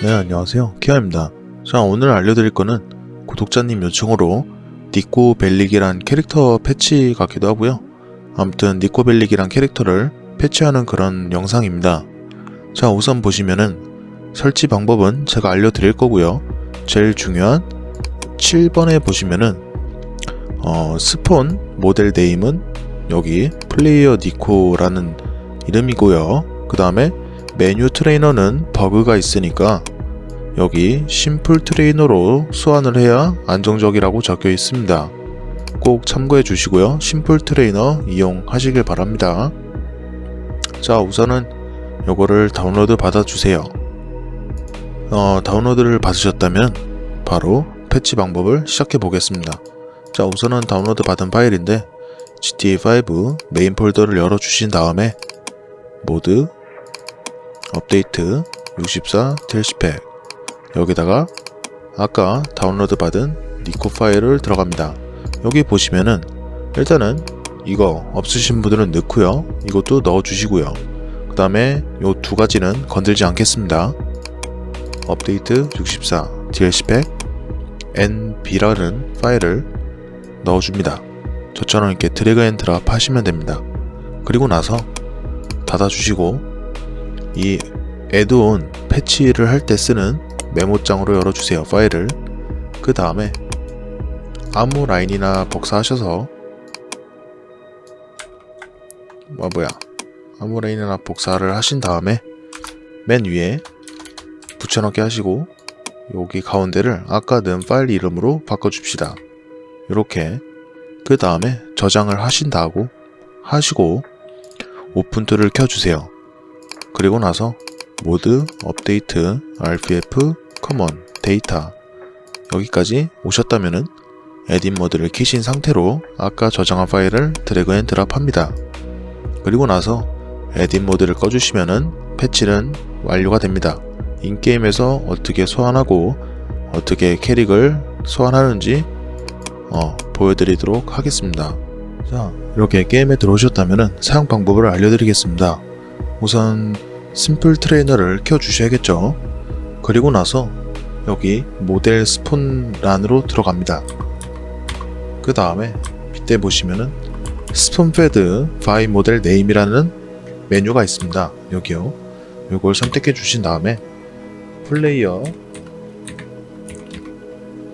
네, 안녕하세요. 키아입니다. 자, 오늘 알려드릴 거는 구독자님 요청으로 니코 벨릭이란 캐릭터 패치 같기도 하고요. 아무튼 니코 벨릭이란 캐릭터를 패치하는 그런 영상입니다. 자, 우선 보시면은 설치 방법은 제가 알려드릴 거고요. 제일 중요한 7번에 보시면은 어, 스폰 모델 네임은 여기 플레이어 니코라는 이름이고요. 그 다음에 메뉴 트레이너는 버그가 있으니까 여기 심플 트레이너로 소환을 해야 안정적이라고 적혀 있습니다. 꼭 참고해 주시고요. 심플 트레이너 이용하시길 바랍니다. 자, 우선은 요거를 다운로드 받아 주세요. 어, 다운로드를 받으셨다면 바로 패치 방법을 시작해 보겠습니다. 자, 우선은 다운로드 받은 파일인데 GTA5 메인 폴더를 열어 주신 다음에 모드 업데이트 64 텔시팩 여기다가 아까 다운로드 받은 니코 파일을 들어갑니다. 여기 보시면은 일단은 이거 없으신 분들은 넣고요. 이것도 넣어 주시고요. 그 다음에 요 두 가지는 건들지 않겠습니다. 업데이트 64 DLC팩 nb라는 파일을 넣어줍니다. 저처럼 이렇게 드래그 앤 드랍 하시면 됩니다. 그리고 나서 닫아주시고 이 애드온 패치를 할 때 쓰는 메모장으로 열어주세요 파일을. 그 다음에 아무 라인이나 복사하셔서 뭐 뭐야. 아무 라인이나 복사를 하신 다음에 맨 위에 붙여넣기 하시고 여기 가운데를 아까 넣은 파일 이름으로 바꿔줍시다. 이렇게. 그 다음에 저장을 하신다고 하시고 오픈툴을 켜주세요 그리고 나서 모드 업데이트 rpf 커먼 데이터 여기까지 오셨다면은 에딧 모드를 키신 상태로 아까 저장한 파일을 드래그 앤 드랍 합니다. 그리고 나서 에딧 모드를 꺼주시면은 패치는 완료가 됩니다. 인게임에서 어떻게 소환하고 어떻게 캐릭을 소환하는지 어, 보여드리도록 하겠습니다. 자, 이렇게 게임에 들어오셨다면은 사용 방법을 알려드리겠습니다. 우선 심플 트레이너를 켜주셔야겠죠. 그리고 나서 여기 모델 스폰란으로 들어갑니다. 그 다음에 밑에 보시면은 스폰패드 바이 모델 네임이라는 메뉴가 있습니다. 여기요. 이걸 선택해 주신 다음에 플레이어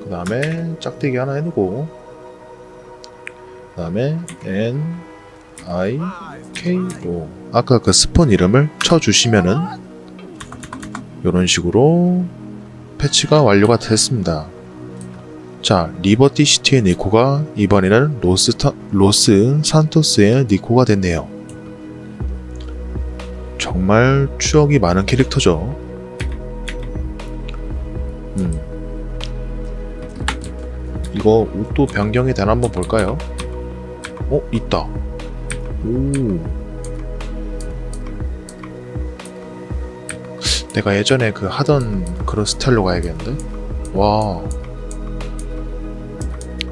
그 다음에 짝대기 하나 해두고 그 다음에 N I K로 아까 그 스폰 이름을 쳐주시면은 이런 식으로 패치가 완료가 됐습니다. 자, 리버티 시티의 니코가 이번에는 로스, 로스 산토스의 니코가 됐네요. 정말 추억이 많은 캐릭터죠. 음. 이거 옷도 변경이 되나 한번 볼까요? 어, 있다. 오. 내가 예전에 그 하던 그런 스타일로 가야겠는데? 와.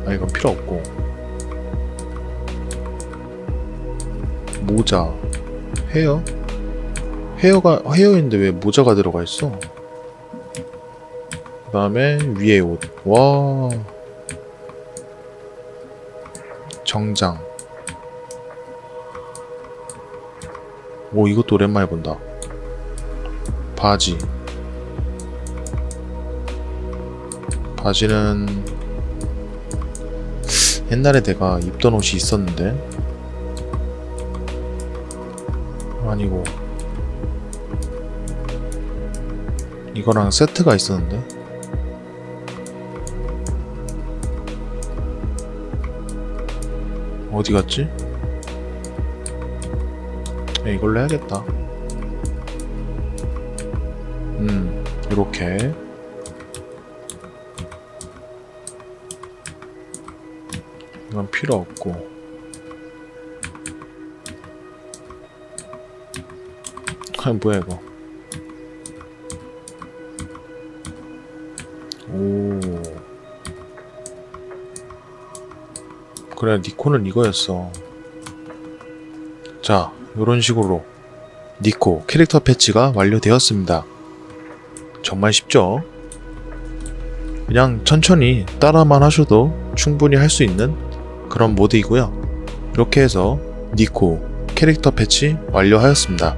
아, 이건 필요 없고. 모자. 헤어? 헤어가, 헤어인데 왜 모자가 들어가 있어? 그 다음에 위에 옷. 와. 정장. 오, 이것도 오랜만에 본다. 바지. 바지는 옛날에 내가 입던 옷이 있었는데 아니고 이거랑 세트가 있었는데 어디 갔지? 야, 이걸로 해야겠다. 음, 이렇게. 이건 필요 없고. 아, 뭐야, 이거. 오. 그래, 니코는 이거였어. 자, 이런 식으로 니코 캐릭터 패치가 완료되었습니다. 정말 쉽죠? 그냥 천천히 따라만 하셔도 충분히 할 수 있는 그런 모드이고요. 이렇게 해서 니코 캐릭터 패치 완료하였습니다.